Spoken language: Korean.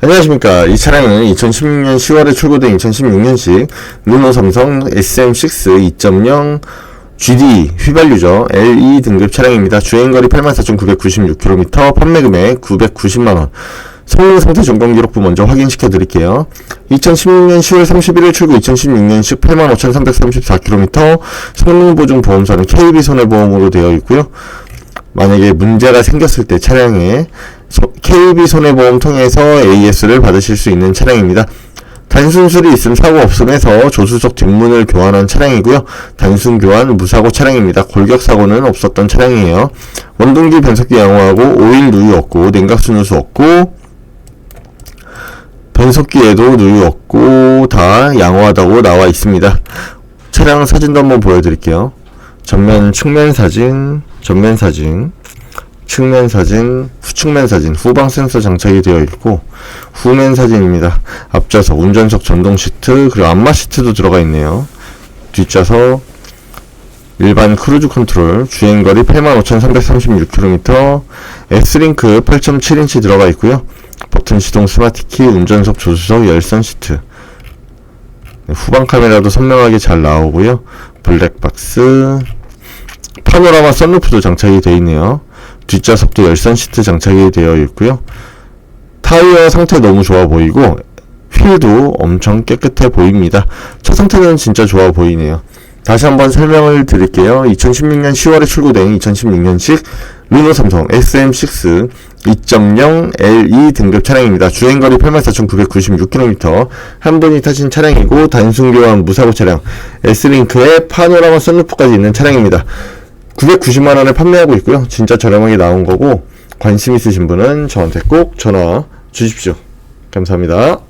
안녕하십니까. 이 차량은 2016년 10월에 출고된 2016년식 르노 삼성 SM6 2.0 GD 휘발유죠. LE 등급 차량입니다. 주행거리 84,996km, 판매금액 990만원. 성능 상태 점검 기록부 먼저 확인시켜 드릴게요. 2016년 10월 31일 출고 2016년식 85,334km, 성능 보증 보험사는 KB 손해보험으로 되어 있고요. 만약에 문제가 생겼을 때 차량에 소- KB 손해보험 통해서 AS를 받으실 수 있는 차량입니다. 단순 수리 있음 사고 없음에서 조수석 뒷문을 교환한 차량이고요. 단순 교환 무사고 차량입니다. 골격 사고는 없었던 차량이에요. 원동기 변속기 양호하고 오일 누유 없고 냉각수 누수 없고 변속기에도 누유 없고 다 양호하다고 나와 있습니다. 차량 사진도 한번 보여드릴게요. 전면 측면 사진, 전면 사진, 측면 사진, 후측면 사진, 후방 센서 장착이 되어 있고 후면 사진입니다. 앞좌석, 운전석 전동 시트, 그리고 안마 시트도 들어가 있네요. 뒷좌석, 일반 크루즈 컨트롤, 주행거리 85,336km, S링크 8.7인치 들어가 있고요. 버튼 시동 스마트키, 운전석 조수석, 열선 시트. 네, 후방 카메라도 선명하게 잘 나오고요. 블랙박스, 파노라마 썬루프도 장착이 되어 있네요. 뒷좌석도 열선 시트 장착이 되어 있고요. 타이어 상태 너무 좋아 보이고 휠도 엄청 깨끗해 보입니다. 차 상태는 진짜 좋아 보이네요. 다시 한번 설명을 드릴게요. 2016년 10월에 출고된 2016년식 르노 삼성 SM6 2.0 LE 등급 차량입니다. 주행거리 84,996km 한 분이 타신 차량이고 단순 교환 무사고 차량 S링크에 파노라마 썬루프까지 있는 차량입니다. 990만 원에 판매하고 있고요. 진짜 저렴하게 나온 거고 관심 있으신 분은 저한테 꼭 전화 주십시오. 감사합니다.